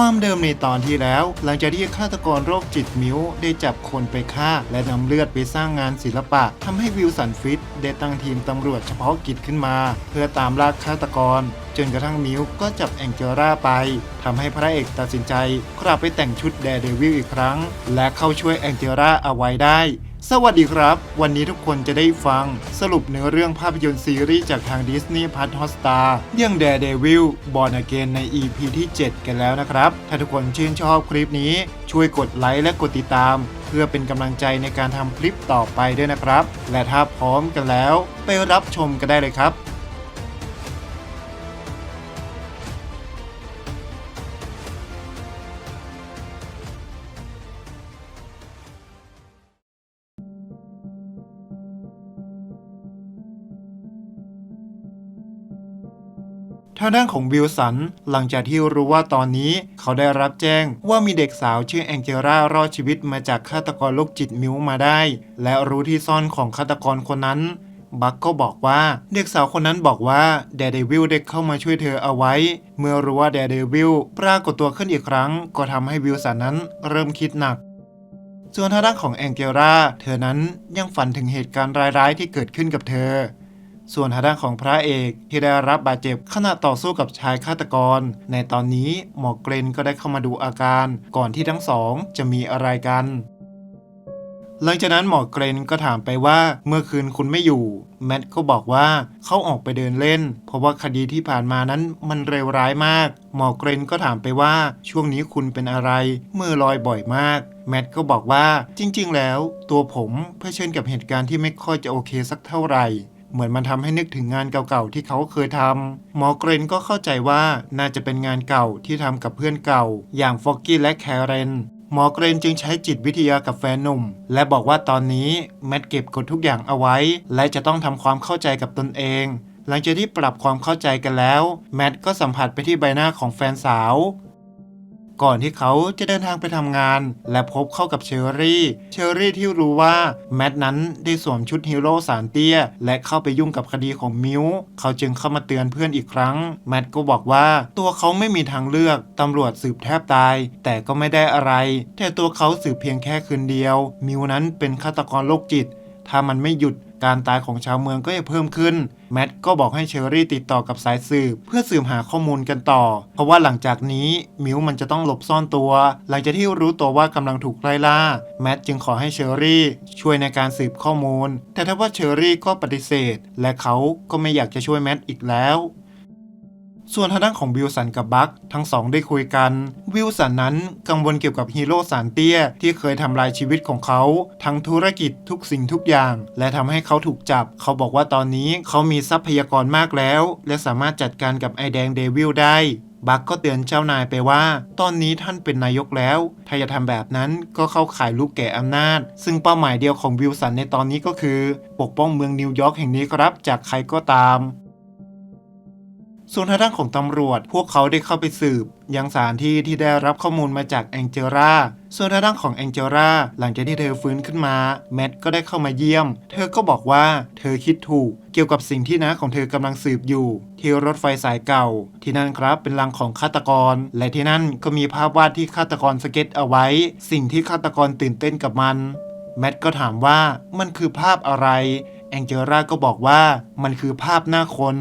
ความเดิมในตอนที่แล้ว หลังจากที่ฆาตกรโรคจิตมิวได้จับคนไปฆ่า และนำเลือดไปสร้างงานศิลปะทำให้วิลสันฟิตได้ตั้งทีมตำรวจเฉพาะกิจขึ้นมา เพื่อตามล่าฆาตกร จนกระทั่งมิวก็จับแองเจล่าไปทำให้พระเอกตัดสินใจกลับไปแต่งชุดแดร์เดวิลอีกครั้ง และเข้าช่วยแองเจล่าเอาไว้ได้ สวัสดีครับ วันนี้ทุกคนจะได้ฟังสรุปเนื้อเรื่องภาพยนตร์ซีรีส์จากทางดิสนีย์พัทฮอสตาเรื่อง Daredevil Born Again ใน EP ที่ 7 กันแล้วนะครับ ถ้าทุกคนชื่นชอบคลิปนี้ ช่วยกดไลค์และกดติดตาม เพื่อเป็นกำลังใจในการทำคลิปต่อไปด้วยนะครับ และถ้าพร้อมกันแล้ว ไปรับชมกันได้เลยครับ ทางด้านของวิลสัน หลังจากที่รู้ว่าตอนนี้เขาได้รับแจ้งว่ามีเด็กสาวชื่อแองเจล่ารอดชีวิตมาจากฆาตกรโรคจิตมิวมาได้ และรู้ที่ซ่อนของฆาตกรคนนั้น บักก็บอกว่าเด็กสาวคนนั้นบอกว่าแดเดวิลได้เข้ามาช่วยเธอเอาไว้ เมื่อรู้ว่าแดเดวิลปรากฏตัวขึ้นอีกครั้ง ก็ทำให้วิลสันนั้นเริ่มคิดหนักส่วนทางด้านของแองเจล่าเธอนั้นยังฝันถึงเหตุการณ์ร้ายๆที่เกิดขึ้นกับเธอ ส่วนทางด้านของพระเอกที่ได้รับบาดเจ็บขณะต่อสู้กับชายฆาตกร ในตอนนี้หมอเกรนก็ได้เข้ามาดูอาการก่อนที่ทั้งสองจะมีอะไรกัน หลังจากนั้นหมอเกรนก็ถามไปว่าเมื่อคืนคุณไม่อยู่ แมทก็บอกว่าเขาออกไปเดินเล่น เพราะว่าคดีที่ผ่านมานั้นมันเร็วร้ายมาก หมอเกรนก็ถามไปว่าช่วงนี้คุณเป็นอะไรมือลอยบ่อยมากแมทก็บอกว่าจริง ๆ แล้ว ตัวผมเผชิญกับเหตุการณ์ที่ไม่ค่อยจะโอเคสักเท่าไหร่ เหมือนมันทำให้นึกถึงงานเก่าๆที่เขาเคยทำหมอเกรนก็เข้าใจว่าน่าจะเป็นงานเก่าที่ทำกับเพื่อนเก่า อย่างฟอกกี้และแคเรนหมอเกรนจึงใช้จิตวิทยากับแฟนหนุ่ม และบอกว่าตอนนี้แมทเก็บกดทุกอย่างเอาไว้ และจะต้องทำความเข้าใจกับตนเอง หลังจากที่ปรับความเข้าใจกันแล้ว แมทก็สัมผัสไปที่ใบหน้าของแฟนสาว ก่อนที่เขาจะเดินทางไปทำงาน และพบเข้ากับเชอรี่ เชอรี่ที่รู้ว่าแมทนั้นได้สวมชุดฮีโร่สารเตี้ย และเข้าไปยุ่งกับคดีของมิวเขาจึงเข้ามาเตือนเพื่อนอีกครั้ง แมทก็บอกว่าตัวเขาไม่มีทางเลือกตำรวจสืบแทบตาย แต่ก็ไม่ได้อะไร แต่ตัวเขาสืบเพียงแค่คืนเดียว มิวนั้นเป็นฆาตกรโรคจิต ถ้ามันไม่หยุด การตายของชาวเมืองก็จะเพิ่มขึ้น แมทก็บอกให้เชอรี่ติดต่อกับสายสืบ เพื่อสืบหาข้อมูลกันต่อ เพราะว่าหลังจากนี้มิวมันจะต้องหลบซ่อนตัว หลังจากที่รู้ตัวว่ากำลังถูกไล่ล่า แมทจึงขอให้เชอรี่ช่วยในการสืบข้อมูล แต่ถ้าว่าเชอรี่ก็ปฏิเสธ และเขาก็ไม่อยากจะช่วยแมทอีกแล้ว ส่วนทางด้านของวิลสันกับบัคทั้งสองได้คุยกันวิลสันนั้นกังวลเกี่ยวกับฮีโร่สารเตี้ยที่เคยทำลายชีวิตของเขา ทั้งธุรกิจทุกสิ่งทุกอย่าง และทำให้เขาถูกจับ เขาบอกว่าตอนนี้เขามีทรัพยากรมากแล้ว และสามารถจัดการกับไอแดงเดวิลได้บัคก็เตือนเจ้านายไปว่า ตอนนี้ท่านเป็นนายกแล้ว ถ้าจะทำแบบนั้นก็เข้าข่ายลูกแก่อำนาจ ซึ่งเป้าหมายเดียวของวิลสันในตอนนี้ก็คือ ปกป้องเมืองนิวยอร์กแห่งนี้ครับ จากใครก็ตาม ส่วนทางด้านของตำรวจ พวกเขาได้เข้าไปสืบ ยังสถานที่ที่ได้รับข้อมูลมาจากแองเจล่า ส่วนทางด้านของแองเจล่าหลังจากที่เธอฟื้นขึ้นมา แมทก็ได้เข้ามาเยี่ยม เธอก็บอกว่าเธอคิดถูก เกี่ยวกับสิ่งที่น้าของเธอกำลังสืบอยู่ ที่รถไฟสายเก่า ที่นั่นครับเป็นรังของฆาตกร และที่นั่นก็มีภาพวาดที่ฆาตกรสเก็ตเอาไว้ สิ่งที่ฆาตกรตื่นเต้นกับมัน แมทก็ถามว่ามันคือภาพอะไรแองเจล่าก็บอกว่ามันคือภาพหน้าคน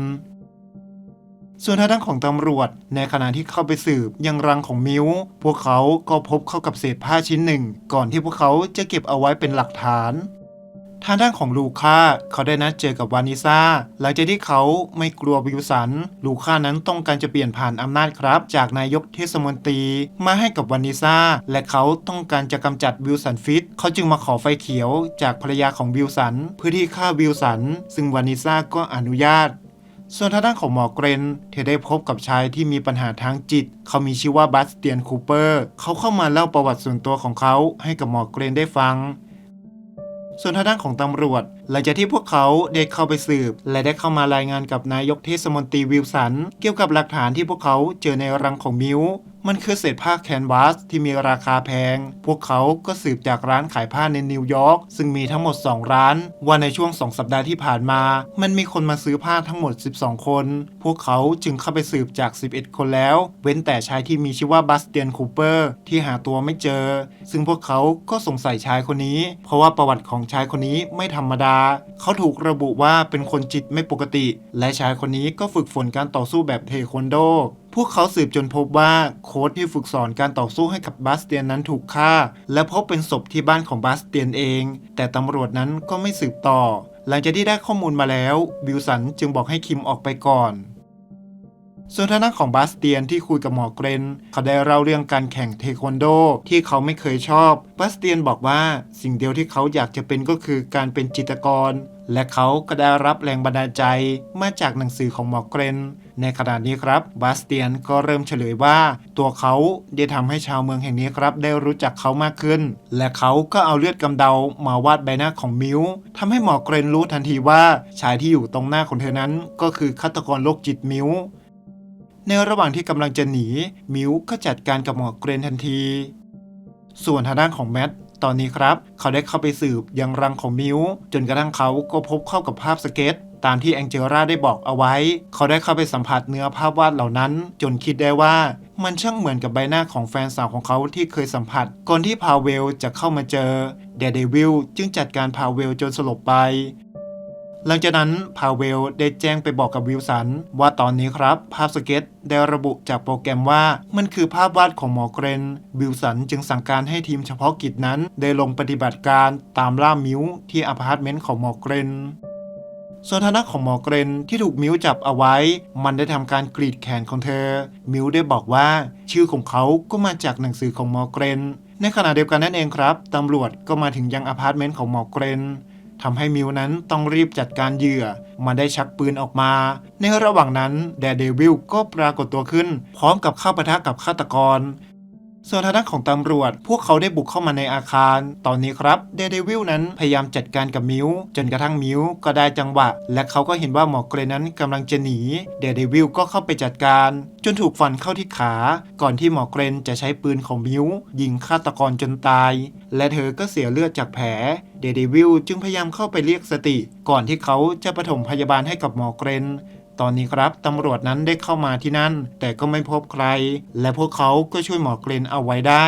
ส่วนทางด้านของตำรวจ ในขณะที่เข้าไปสืบยังรังของมิวพวกเขาก็พบเข้ากับเศษผ้าชิ้นหนึ่ง ก่อนที่พวกเขาจะเก็บเอาไว้เป็นหลักฐานทางด้านของลูค่าเขาได้นัดเจอกับวานิซาหลังจากที่เขาไม่กลัววิวสัน ลูค่านั้นต้องการจะเปลี่ยนผ่านอำนาจครับ จากนายกเทศมนตรีมาให้กับวานิซาและเขาต้องการจะกำจัดวิลสันฟิต เขาจึงมาขอไฟเขียวจากภรรยาของวิลสันเพื่อที่ฆ่าวิลสัน ซึ่งวานิซาก็อนุญาต ส่วนทางด้านของหมอเกรน เธอได้พบกับชายที่มีปัญหาทางจิต เขามีชื่อว่าบัสเตียนคูเปอร์ เขาเข้ามาเล่าประวัติส่วนตัวของเขาให้กับหมอเกรนได้ฟัง ส่วนทางด้านของตำรวจหลังจากที่พวกเขาได้เข้าไปสืบ และได้เข้ามารายงานกับนายกเทศมนตรีวิลสัน เกี่ยวกับหลักฐานที่พวกเขาเจอในรังของมิวมันคือเศษผ้าแคนวาสที่มีราคาแพง พวกเขาก็สืบจากร้านขายผ้าในนิวยอร์กซึ่งมีทั้งหมด 2 ร้าน ว่าในช่วง 2 สัปดาห์ที่ผ่านมา มันมีคนมาซื้อผ้าทั้งหมด 12 คน พวกเขาจึงเข้าไปสืบจาก 11 คนแล้ว เว้นแต่ชายที่มีชื่อว่าบัสเตียนคูเปอร์ที่หาตัวไม่เจอ ซึ่งพวกเขาก็สงสัยชายคนนี้ เพราะว่าประวัติของชายคนนี้ไม่ธรรมดาเขาถูกระบุว่าเป็นคนจิตไม่ปกติ และชายคนนี้ก็ฝึกฝนการต่อสู้แบบเทควันโด พวกเขาสืบจนพบว่าโค้ชที่ฝึกสอนการต่อสู้ให้กับบาสเตียนนั้นถูกฆ่า และพบเป็นศพที่บ้านของบาสเตียนเอง แต่ตำรวจนั้นก็ไม่สืบต่อ หลังจากที่ได้ข้อมูลมาแล้วบิลสันจึงบอกให้คิมออกไปก่อน ส่วนทางด้านของบาสเตียนที่คุยกับหมอเกรน เขาได้เล่าเรื่องการแข่งเทควันโดที่เขาไม่เคยชอบบาสเตียนบอกว่าสิ่งเดียวที่เขาอยากจะเป็นก็คือการเป็นจิตรกร และเขาก็ได้รับแรงบันดาลใจมาจากหนังสือของหมอเกรน ในขณะนี้ครับบาสเตียนก็เริ่มเฉลยว่า ตัวเขาได้ทำให้ชาวเมืองแห่งนี้ครับ ได้รู้จักเขามากขึ้น และเขาก็เอาเลือดกำเดามาวาดใบหน้าของมิวทำให้หมอเกรนรู้ทันทีว่าชายที่อยู่ตรงหน้าของเธอนั้น ก็คือฆาตกรโรคจิตมิว ในระหว่างที่กำลังจะหนี มิวก็จัดการกับหมอเกรนทันที ส่วนทางด้านของแมทตอนนี้ครับ เขาได้เข้าไปสืบยังรังของมิวจนกระทั่งเขาก็พบเข้ากับภาพสเก็ต ตามที่แองเจล่าได้บอกเอาไว้ เขาได้เข้าไปสัมผัสเนื้อภาพวาดเหล่านั้น จนคิดได้ว่ามันช่างเหมือนกับใบหน้าของแฟนสาวของเขาที่เคยสัมผัส ก่อนที่พาเวลจะเข้ามาเจอเดเดวิลจึงจัดการพาเวลจนสลบไป หลังจากนั้นพาเวลได้แจ้งไปบอกกับวิลสัน ว่าตอนนี้ครับ ภาพสเก็ตได้ระบุจากโปรแกรมว่ามันคือภาพวาดของหมอเกรน วิลสันจึงสั่งการให้ทีมเฉพาะกิจนั้น ได้ลงปฏิบัติการตามล่ามิวที่อพาร์ตเมนต์ของหมอเกรนส่วนทางด้าของหมอเกรนที่ถูกมิวจับเอาไว้ มันได้ทำการกรีดแขนของเธอ มิวได้บอกว่าชื่อของเขาก็มาจากหนังสือของหมอเกรน ในขณะเดียวกันนั่นเองครับตำรวจก็มาถึงยังอพาร์ตเมนต์ของหมอเกรน ทำให้มิวนั้นต้องรีบจัดการเหยื่อ มาได้ชักปืนออกมา ในระหว่างนั้นแดเดวิลก็ปรากฏตัวขึ้น พร้อมกับเข้าปะทะกับฆาตกร ส่วนทางด้านของตำรวจ พวกเขาได้บุกเข้ามาในอาคาร ตอนนี้ครับเดเดวิลนั้นพยายามจัดการกับมิวจนกระทั่งมิวก็ได้จังหวะ และเขาก็เห็นว่าหมอเกรนนั้นกำลังจะหนีเดเดวิลก็เข้าไปจัดการ จนถูกฟันเข้าที่ขา ก่อนที่หมอเกรนจะใช้ปืนของมิวยิงฆาตกรจนตาย และเธอก็เสียเลือดจากแผลเดเดวิลจึงพยายามเข้าไปเรียกสติ ก่อนที่เขาจะปฐมพยาบาลให้กับหมอเกรน ตอนนี้ครับตำรวจนั้นได้เข้ามาที่นั่น แต่ก็ไม่พบใคร และพวกเขาก็ช่วยหมอเกรนเอาไว้ได้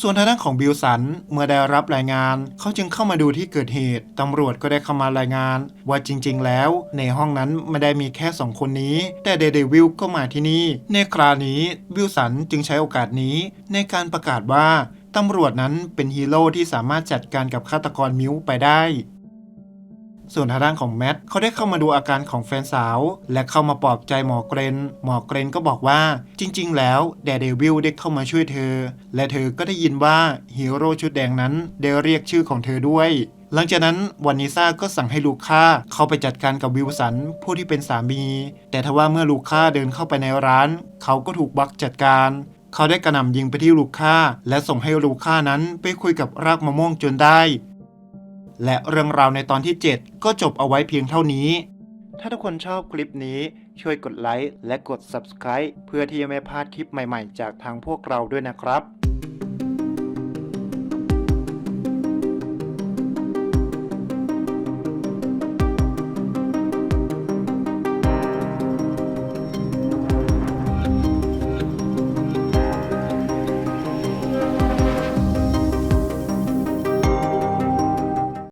ส่วนทางด้านของบิลสันเมื่อได้รับรายงาน เขาจึงเข้ามาดูที่เกิดเหตุ ตำรวจก็ได้เข้ามารายงาน ว่าจริง ๆ แล้ว ในห้องนั้นไม่ได้มีแค่สองคนนี้ แต่เดเดวิลก็มาที่นี่ ในคราวนี้บิลสันจึงใช้โอกาสนี้ ในการประกาศว่าตำรวจนั้นเป็นฮีโร่ที่สามารถจัดการกับฆาตกรมิวไปได้ ส่วนทางด้านของแมทเขาได้เข้ามาดูอาการของแฟนสาว และเข้ามาปลอบใจหมอเกรน หมอเกรนก็บอกว่าจริง ๆ แล้วแดเดวิลได้เข้ามาช่วยเธอ และเธอก็ได้ยินว่าฮีโร่ชุดแดงนั้นได้เรียกชื่อของเธอด้วยหลังจากนั้นวานิซ่าก็สั่งให้ลูค่าเข้าไปจัดการกับวิลสันผู้ที่เป็นสามี แต่ทว่าเมื่อลูค่าเดินเข้าไปในร้าน เขาก็ถูกบักจัดการ เขาได้กระหน่ำยิงไปที่ลูค่าและส่งให้ลูค่านั้นไปคุยกับรากมะม่วงจนได้ และเรื่องราวในตอนที่ 7 ก็จบเอาไว้เพียงเท่านี้ ถ้าทุกคนชอบคลิปนี้ช่วยกดไลค์และกด Subscribe เพื่อที่จะไม่พลาดคลิปใหม่ๆ จากทางพวกเราด้วยนะครับ